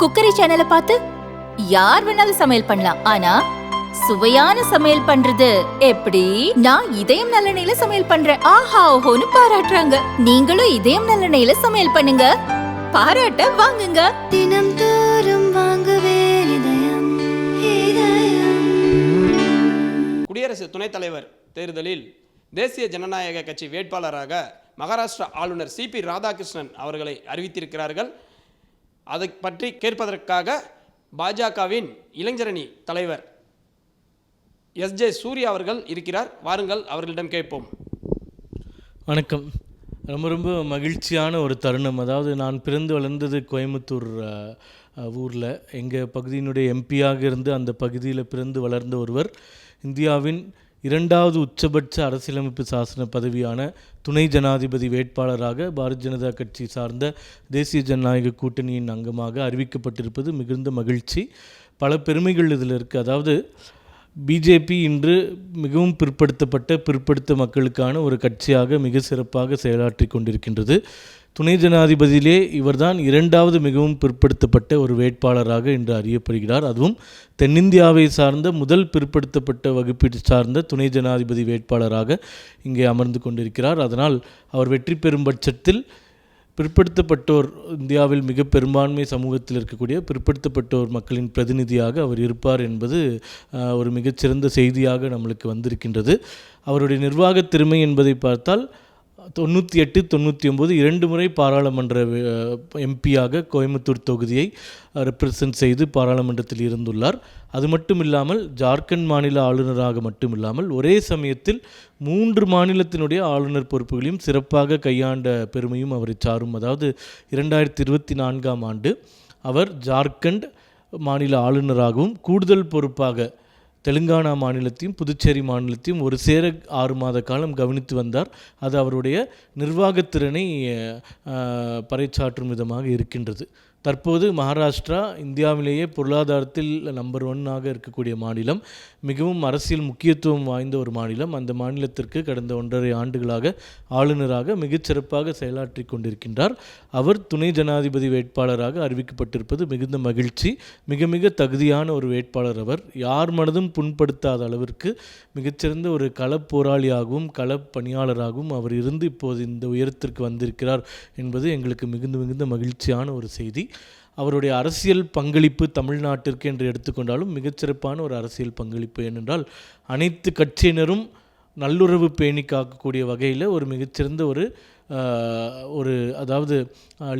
Cookery சேனலை பார்த்து யார் வேணாலும் சமையல் பண்ணலாம். ஆனா சுவையான சமையல் பண்றது எப்படி? நான் இதயம் நல்லெண்ணெயில சமையல் பண்றேன். ஆஹா ஓஹோன்னு பாராட்டுறாங்க. நீங்களும் இதயம் நல்லெண்ணெயில சமையல் பண்ணுங்க. பாராட்ட வாங்குங்க. தினம் தோறும் வாங்குவே இதயம் இதயம். குடியரசு துணைத் தலைவர் தேர்தலில் தேசிய ஜனநாயக கட்சி வேட்பாளராக மகாராஷ்டிரா ஆளுநர் சிபி ராதாகிருஷ்ணன் அவர்களை அறிவித்திருக்கிறார்கள். அதை பற்றி கேட்பதற்காக பாஜகவின் இளைஞரணி தலைவர் எஸ் ஜே சூர்யா அவர்கள் இருக்கிறார். வாருங்கள் அவர்களிடம் கேட்போம். வணக்கம். ரொம்ப ரொம்ப மகிழ்ச்சியான ஒரு தருணம். அதாவது நான் பிறந்து வளர்ந்தது கோயம்புத்தூர் ஊரில். எங்கள் பகுதியினுடைய எம்பியாக இருந்து அந்த பகுதியில் பிறந்து வளர்ந்த ஒருவர் இந்தியாவின் இரண்டாவது உச்சபட்ச அரசியலமைப்பு சாசன பதவியான துணை ஜனாதிபதி வேட்பாளராக பாரதிய ஜனதா கட்சி சார்ந்த தேசிய ஜனநாயக கூட்டணியின் அங்கமாக அறிவிக்கப்பட்டிருப்பது மிகுந்த மகிழ்ச்சி. பல பெருமைகள் இதில் இருக்குது அதாவது பிஜேபி இன்று மிகவும் பிற்படுத்தப்பட்ட பிற்படுத்த மக்களுக்கான ஒரு கட்சியாக மிக சிறப்பாக செயலாற்றி கொண்டிருக்கின்றது. துணை ஜனாதிபதியிலே இவர்தான் இரண்டாவது மிகவும் பிற்படுத்தப்பட்ட ஒரு வேட்பாளராக இன்று அறியப்படுகிறார். அதுவும் தென்னிந்தியாவை சார்ந்த முதல் பிற்படுத்தப்பட்ட வகுப்பீடு சார்ந்த துணை ஜனாதிபதி வேட்பாளராக இங்கே அமர்ந்து கொண்டிருக்கிறார். அதனால் அவர் வெற்றி பெறும் பட்சத்தில் பிற்படுத்தப்பட்டோர் இந்தியாவில் மிக பெரும்பான்மை சமூகத்தில் இருக்கக்கூடிய பிற்படுத்தப்பட்டோர் மக்களின் பிரதிநிதியாக அவர் இருப்பார் என்பது ஒரு மிகச்சிறந்த செய்தியாக நம்மளுக்கு வந்திருக்கின்றது. அவருடைய நிர்வாக திறமை என்பதை பார்த்தால் தொண்ணூற்றி எட்டு தொண்ணூற்றி ஒம்பது இரண்டு முறை பாராளுமன்ற எம்பியாக கோயம்புத்தூர் தொகுதியை ரெப்ரசன்ட் செய்து பாராளுமன்றத்தில் இருந்துள்ளார். அது மட்டும் இல்லாமல் ஜார்க்கண்ட் மாநில ஆளுநராக மட்டும் இல்லாமல் ஒரே சமயத்தில் மூன்று மாநிலத்தினுடைய ஆளுநர் பொறுப்புகளையும் சிறப்பாக கையாண்ட பெருமையும் அவரை சாரும். அதாவது இரண்டாயிரத்தி இருபத்தி நான்காம் ஆண்டு அவர் ஜார்க்கண்ட் மாநில ஆளுநராகவும் கூடுதல் பொறுப்பாக தெலுங்கானா மாநிலத்தையும் புதுச்சேரி மாநிலத்தையும் ஒரு சேர ஆறு மாத காலம் கவனித்து வந்தார். அது அவருடைய நிர்வாகத்திறனை பறைச்சாற்றும் விதமாக இருக்கின்றது. தற்போது மகாராஷ்டிரா இந்தியாவிலேயே பொருளாதாரத்தில் நம்பர் ஒன்னாக இருக்கக்கூடிய மாநிலம். மிகவும் அரசியல் முக்கியத்துவம் வாய்ந்த ஒரு மாநிலம். அந்த மாநிலத்திற்கு கடந்த ஒன்றரை ஆண்டுகளாக ஆளுநராக மிகச்சிறப்பாக செயலாற்றி கொண்டிருக்கின்றார். அவர் துணை ஜனாதிபதி வேட்பாளராக அறிவிக்கப்பட்டிருப்பது மிகுந்த மகிழ்ச்சி மிக மிக தகுதியான ஒரு வேட்பாளர் அவர். யார் மனதும் புண்படுத்தாத அளவிற்கு மிகச்சிறந்த ஒரு களப்போராளியாகவும் களப்பணியாளராகவும் அவர் இருந்து இப்போது இந்த உயரத்திற்கு வந்திருக்கிறார் என்பது எங்களுக்கு மிகுந்த மிகுந்த மகிழ்ச்சியான ஒரு செய்தி. அவருடைய அரசியல் பங்களிப்பு தமிழ்நாட்டிற்கு என்று எடுத்துக்கொண்டாலும் மிகச்சிறப்பான ஒரு அரசியல் பங்களிப்பு ஏனென்றால் அனைத்து கட்சியினரும் நல்லுறவு பேணி காக்கக்கூடிய வகையில் ஒரு மிகச்சிறந்த ஒரு ஒரு அதாவது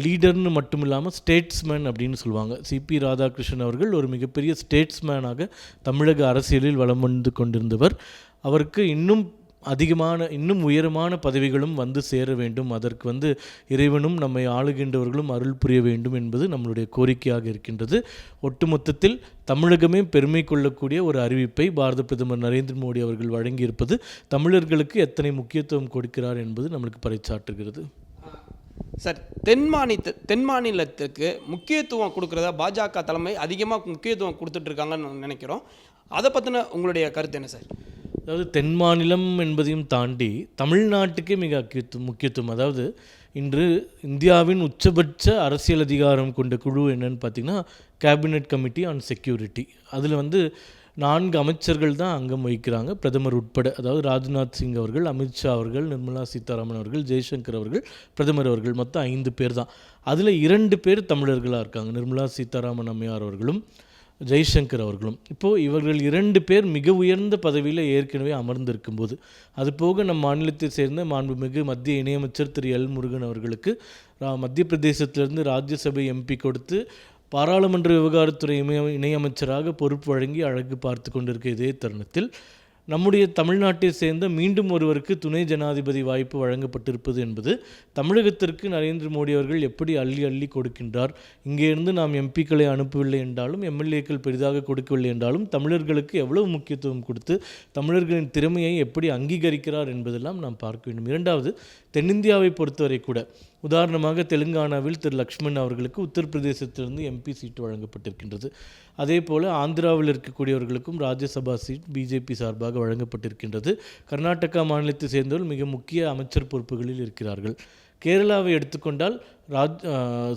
லீடர்னு மட்டும் இல்லாமல் ஸ்டேட்ஸ்மேன் அப்படின்னு சொல்லுவாங்க. சிபி ராதாகிருஷ்ணன் அவர்கள் ஒரு மிகப்பெரிய ஸ்டேட்ஸ்மேனாக தமிழக அரசியலில் வலம் வந்து கொண்டிருந்தவர். அவருக்கு இன்னும் அதிகமான இன்னும் உயரமான பதவிகளும் வந்து சேர வேண்டும். அதற்கு வந்து இறைவனும் நம்மை ஆளுகின்றவர்களும் அருள் புரிய வேண்டும் என்பது நம்மளுடைய கோரிக்கையாக இருக்கின்றது. ஒட்டுமொத்தத்தில் தமிழகமே பெருமை கொள்ளக்கூடிய ஒரு அறிவிப்பை பாரத பிரதமர் நரேந்திர மோடி அவர்கள் வழங்கியிருப்பது தமிழர்களுக்கு எத்தனை முக்கியத்துவம் கொடுக்கிறார் என்பது நம்மளுக்கு பறைச்சாற்றுகிறது சார் தென் மாநில தென் மாநிலத்துக்கு முக்கியத்துவம் கொடுக்குறதா பாஜக தலைமை அதிகமாக முக்கியத்துவம் கொடுத்துட்ருக்காங்கன்னு நினைக்கிறோம். அதை பற்றின உங்களுடைய கருத்து என்ன சார்? அதாவது தென் மாநிலம் என்பதையும் தாண்டி தமிழ்நாட்டுக்கே மிக முக்கியத்துவம் முக்கியத்துவம். அதாவது இன்று இந்தியாவின் உச்சபட்ச அரசியல் அதிகாரம் கொண்ட குழு என்னன்னு பார்த்தீங்கன்னா கேபினெட் கமிட்டி ஆன் செக்யூரிட்டி அதில் வந்து நான்கு அமைச்சர்கள் தான் அங்கம் வகிக்கிறாங்க. பிரதமர் உட்பட அதாவது ராஜ்நாத் சிங் அவர்கள் அமித்ஷா அவர்கள் நிர்மலா சீதாராமன் அவர்கள் ஜெய்சங்கர் அவர்கள் பிரதமர் அவர்கள் மொத்தம் ஐந்து பேர் தான். அதில் இரண்டு பேர் தமிழர்களாக இருக்காங்க. நிர்மலா சீதாராமன் அம்மையார் அவர்களும் ஜெய்சங்கர் அவர்களும். இப்போது இவர்கள் இரண்டு பேர் மிக உயர்ந்த பதவியில் ஏற்கனவே அமர்ந்திருக்கும்போது அதுபோக நம் மாநிலத்தை சேர்ந்த மாண்புமிகு மத்திய இணையமைச்சர் திரு எல் முருகன் அவர்களுக்கு ரா- மத்திய பிரதேசத்திலிருந்து ராஜ்யசபை எம்பி கொடுத்து பாராளுமன்ற விவகாரத்துறை இணைய இணையமைச்சராக பொறுப்பு வழங்கி அழகு பார்த்து கொண்டிருக்க இதே தருணத்தில் நம்முடைய தமிழ்நாட்டை சேர்ந்த மீண்டும் ஒருவருக்கு துணை ஜனாதிபதி வாய்ப்பு வழங்கப்பட்டிருப்பது என்பது தமிழகத்திற்கு நரேந்திர மோடி அவர்கள் எப்படி அள்ளி அள்ளி கொடுக்கின்றார்? இங்கே இருந்து நாம் எம்பிக்களை அனுப்பவில்லை என்றாலும் எம்எல்ஏக்கள் பெரிதாக கொடுக்கவில்லை என்றாலும் தமிழர்களுக்கு எவ்வளவு முக்கியத்துவம் கொடுத்து தமிழர்களின் திறமையை எப்படி அங்கீகரிக்கிறார் என்பதெல்லாம் நாம் பார்க்க வேண்டும். இரண்டாவது தென்னிந்தியாவை பொறுத்தவரை கூட உதாரணமாக தெலுங்கானாவில் திரு லக்ஷ்மண் அவர்களுக்கு உத்தரப்பிரதேசத்திலிருந்து எம்பி சீட்டு வழங்கப்பட்டிருக்கின்றது. அதே போல் ஆந்திராவில் இருக்கக்கூடியவர்களுக்கும் ராஜ்யசபா சீட் பிஜேபி சார்பாக வழங்கப்பட்டிருக்கின்றது. கர்நாடகா மாநிலத்தை சேர்ந்தவர்கள் மிக முக்கிய அமைச்சர் பொறுப்புகளில் இருக்கிறார்கள். கேரளாவை எடுத்துக்கொண்டால் ராஜ்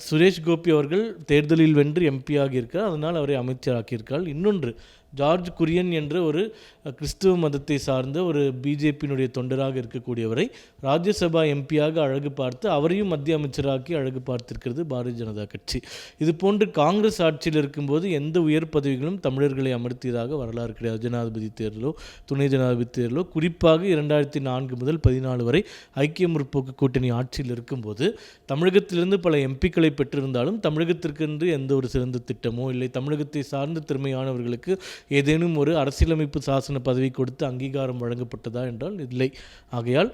சுரேஷ் கோபி அவர்கள் தேர்தலில் வென்று எம்பி ஆகியிருக்கார் அதனால் அவரை அமைச்சராக்கியிருக்காள் இன்னொன்று ஜார்ஜ் குரியன் என்ற ஒரு கிறிஸ்துவ மதத்தை சார்ந்த ஒரு பிஜேபியினுடைய தொண்டராக இருக்கக்கூடியவரை ராஜ்யசபா எம்பியாக அழகு பார்த்து அவரையும் மத்திய அமைச்சராக்கி அழகு பார்த்திருக்கிறது பாரதிய ஜனதா கட்சி. இது போன்று காங்கிரஸ் ஆட்சியில் இருக்கும்போது எந்த உயர் பதவிகளும் தமிழர்களை அமர்த்தியதாக வரலாறு கிடையாது. ஜனாதிபதி தேர்தலோ துணை ஜனாதிபதி தேர்தலோ குறிப்பாக இரண்டாயிரத்தி நான்கு முதல் பதினாலு வரை ஐக்கிய முற்போக்கு கூட்டணி ஆட்சியில் இருக்கும்போது தமிழகத்தில் தமிழகத்திலிருந்து பல எம்பிக்களை பெற்றிருந்தாலும் தமிழகத்திற்கென்று எந்த ஒரு சிறந்த திட்டமோ இல்லை தமிழகத்தை சார்ந்த திறமையானவர்களுக்கு ஏதேனும் ஒரு அரசியலமைப்பு சாசன பதவி கொடுத்து அங்கீகாரம் வழங்கப்பட்டதா என்றால் இல்லை. ஆகையால்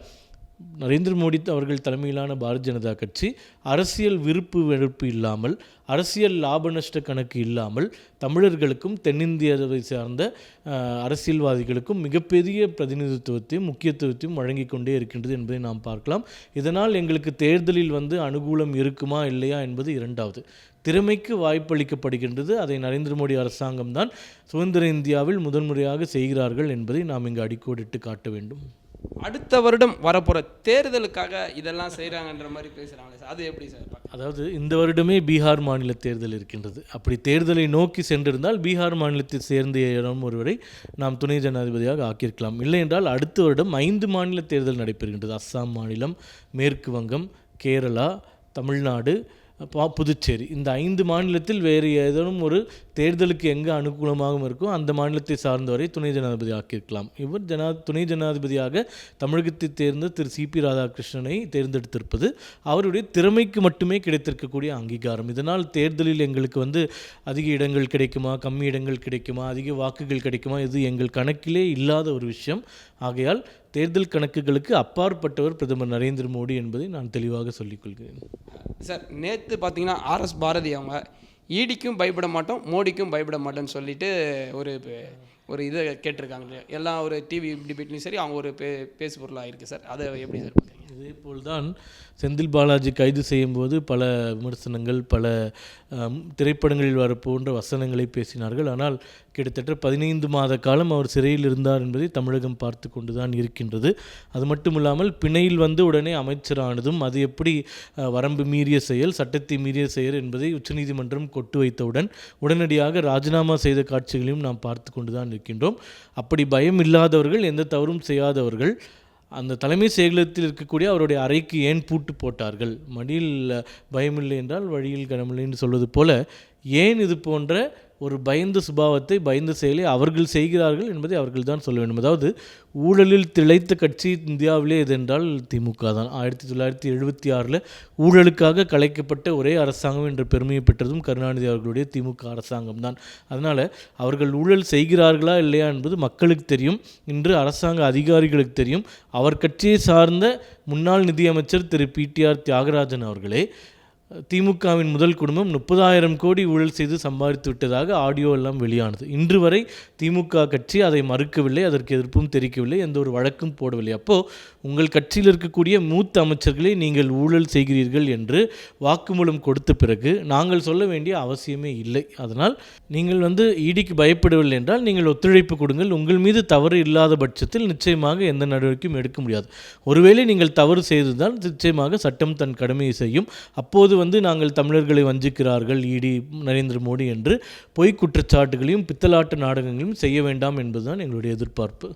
நரேந்திர மோடி அவர்கள் தலைமையிலான பாரதிய ஜனதா கட்சி அரசியல் விருப்பு வெறுப்பு இல்லாமல் அரசியல் லாப நஷ்ட கணக்கு இல்லாமல் தமிழர்களுக்கும் தென்னிந்தியாவை சார்ந்த அரசியல்வாதிகளுக்கும் மிகப்பெரிய பிரதிநிதித்துவத்தையும் முக்கியத்துவத்தையும் வழங்கி கொண்டே இருக்கின்றது என்பதை நாம் பார்க்கலாம். இதனால் எங்களுக்கு தேர்தலில் வந்து அனுகூலம் இருக்குமா இல்லையா என்பது இரண்டாவது. திறமைக்கு வாய்ப்பளிக்கப்படுகின்றது. அதை நரேந்திர மோடி அரசாங்கம் தான் சுதந்திர இந்தியாவில் முதன்முறையாக செய்கிறார்கள் என்பதை நாம் இங்கு அடிக்கோடிட்டு காட்ட வேண்டும். அடுத்த வருடம் வரப்போகிற தேர்தலுக்காக இதெல்லாம் செய்கிறாங்கன்ற மாதிரி பேசுகிறாங்களே சார். அது எப்படி சார்? அதாவது இந்த வருடமே பீகார் மாநில தேர்தல் இருக்கின்றது. அப்படி தேர்தலை நோக்கி சென்றிருந்தால் பீகார் மாநிலத்தை சேர்ந்த இடம் ஒருவரை நாம் துணை ஜனாதிபதியாக ஆக்கியிருக்கலாம். இல்லை என்றால் அடுத்த வருடம் ஐந்து மாநில தேர்தல் நடைபெறுகின்றது. அஸ்ஸாம் மாநிலம் மேற்கு வங்கம் கேரளா தமிழ்நாடு புதுச்சேரி. இந்த ஐந்து மாநிலத்தில் வேறு ஏதேனும் ஒரு தேர்தலுக்கு எங்கே அனுகூலமாகவும் இருக்கோ அந்த மாநிலத்தை சார்ந்தவரை துணை ஜனாதிபதி ஆக்கியிருக்கலாம். இவர் ஜனா துணை ஜனாதிபதியாக தமிழகத்தை தேர்ந்த திரு சிபி ராதாகிருஷ்ணனை தேர்ந்தெடுத்திருப்பது அவருடைய திறமைக்கு மட்டுமே கிடைத்திருக்கக்கூடிய அங்கீகாரம். இதனால் தேர்தலில் எங்களுக்கு வந்து அதிக இடங்கள் கிடைக்குமா கம்மி இடங்கள் கிடைக்குமா அதிக வாக்குகள் கிடைக்குமா இது எங்கள் கணக்கிலே இல்லாத ஒரு விஷயம். ஆகையால் தேர்தல் கணக்குகளுக்கு அப்பாற்பட்டவர் பிரதமர் நரேந்திர மோடி என்பதை நான் தெளிவாக சொல்லிக்கொள்கிறேன் சார் நேற்று பார்த்தீங்கன்னா ஆர்எஸ் பாரதி அவங்க ஈடிக்கும் பயப்பட மாட்டோம் மோடிக்கும் பயப்பட மாட்டோம்னு சொல்லிட்டு ஒரு ஒரு இதை கேட்டிருக்காங்க எல்லா ஒரு டிவி டிபேட்லையும் சரி அவங்க ஒரு பே பேசு பொருளாக இருக்குது சார். அதை எப்படி சார் இதேபோல்தான் செந்தில் பாலாஜி கைது செய்யும்போது பல விமர்சனங்கள் பல திரைப்படங்களில் வர போன்ற வசனங்களை பேசினார்கள். ஆனால் கிட்டத்தட்ட பதினைந்து மாத காலம் அவர் சிறையில் இருந்தார் என்பதை தமிழகம் பார்த்து கொண்டு தான் இருக்கின்றது. அது மட்டும் இல்லாமல் பிணையில் வந்து உடனே அமைச்சரானதும் அது எப்படி வரம்பு மீறிய செயல் சட்டத்தை மீறிய செயல் என்பதை உச்சநீதிமன்றம் கொட்டு வைத்தவுடன் உடனடியாக ராஜினாமா செய்த காட்சிகளையும் நாம் பார்த்து கொண்டு தான் இருக்கின்றோம். அப்படி பயம் இல்லாதவர்கள் எந்த தவறும் செய்யாதவர்கள் அந்த தலைமை செயலகத்தில் இருக்கக்கூடிய அவருடைய அறைக்கு ஏன் பூட்டு போட்டார்கள்? மடியில் பயமில்லை என்றால் வழியில் கனமில்லைன்னு சொல்வது போல ஏன் இது போன்ற ஒரு பயந்த சுபாவத்தை பயந்த செயலை அவர்கள் செய்கிறார்கள் என்பதை அவர்கள் தான் சொல்ல வேண்டும். அதாவது ஊழலில் திளைத்த கட்சி இந்தியாவிலே இதென்றால் திமுக தான். ஆயிரத்தி தொள்ளாயிரத்தி எழுபத்தி ஆறில் ஊழலுக்காக கலைக்கப்பட்ட ஒரே அரசாங்கம் என்ற பெருமையை பெற்றதும் கருணாநிதி அவர்களுடைய திமுக அரசாங்கம் தான். அதனால் அவர்கள் ஊழல் செய்கிறார்களா இல்லையா என்பது மக்களுக்கு தெரியும். இன்று அரசாங்க அதிகாரிகளுக்கு தெரியும். அவர் கட்சியை சார்ந்த முன்னாள் நிதியமைச்சர் திரு பிடிஆர் தியாகராஜன் அவர்களே திமுகவின் முதல் குடும்பம் முப்பதாயிரம் கோடி ஊழல் செய்து சம்பாதித்து விட்டதாக ஆடியோ எல்லாம் வெளியானது. இன்று வரை திமுக கட்சி அதை மறுக்கவில்லை அதற்கு எதிர்ப்பும் தெரிவிக்கவில்லை எந்த ஒரு வழக்கும் போடவில்லை. அப்போது உங்கள் கட்சியில் இருக்கக்கூடிய மூத்த அமைச்சர்களை நீங்கள் ஊழல் செய்கிறீர்கள் என்று வாக்குமூலம் கொடுத்த பிறகு நாங்கள் சொல்ல வேண்டிய அவசியமே இல்லை. அதனால் நீங்கள் வந்து ஈடிக்கு பயப்படவில்லை என்றால் நீங்கள் ஒத்துழைப்பு கொடுங்கள். உங்கள் மீது தவறு இல்லாத பட்சத்தில் நிச்சயமாக எந்த நடவடிக்கையும் எடுக்க முடியாது. ஒருவேளை நீங்கள் தவறு செய்ததால் நிச்சயமாக சட்டம் தன் கடமையை செய்யும். அப்போது வந்து நாங்கள் தமிழர்களை வஞ்சிக்கிறார்கள் இடி நரேந்திர மோடி என்று பொய் குற்றச்சாட்டுகளையும் பித்தலாட்டு நாடகங்களையும் செய்ய வேண்டாம் என்பதுதான் எங்களுடைய எதிர்பார்ப்பு.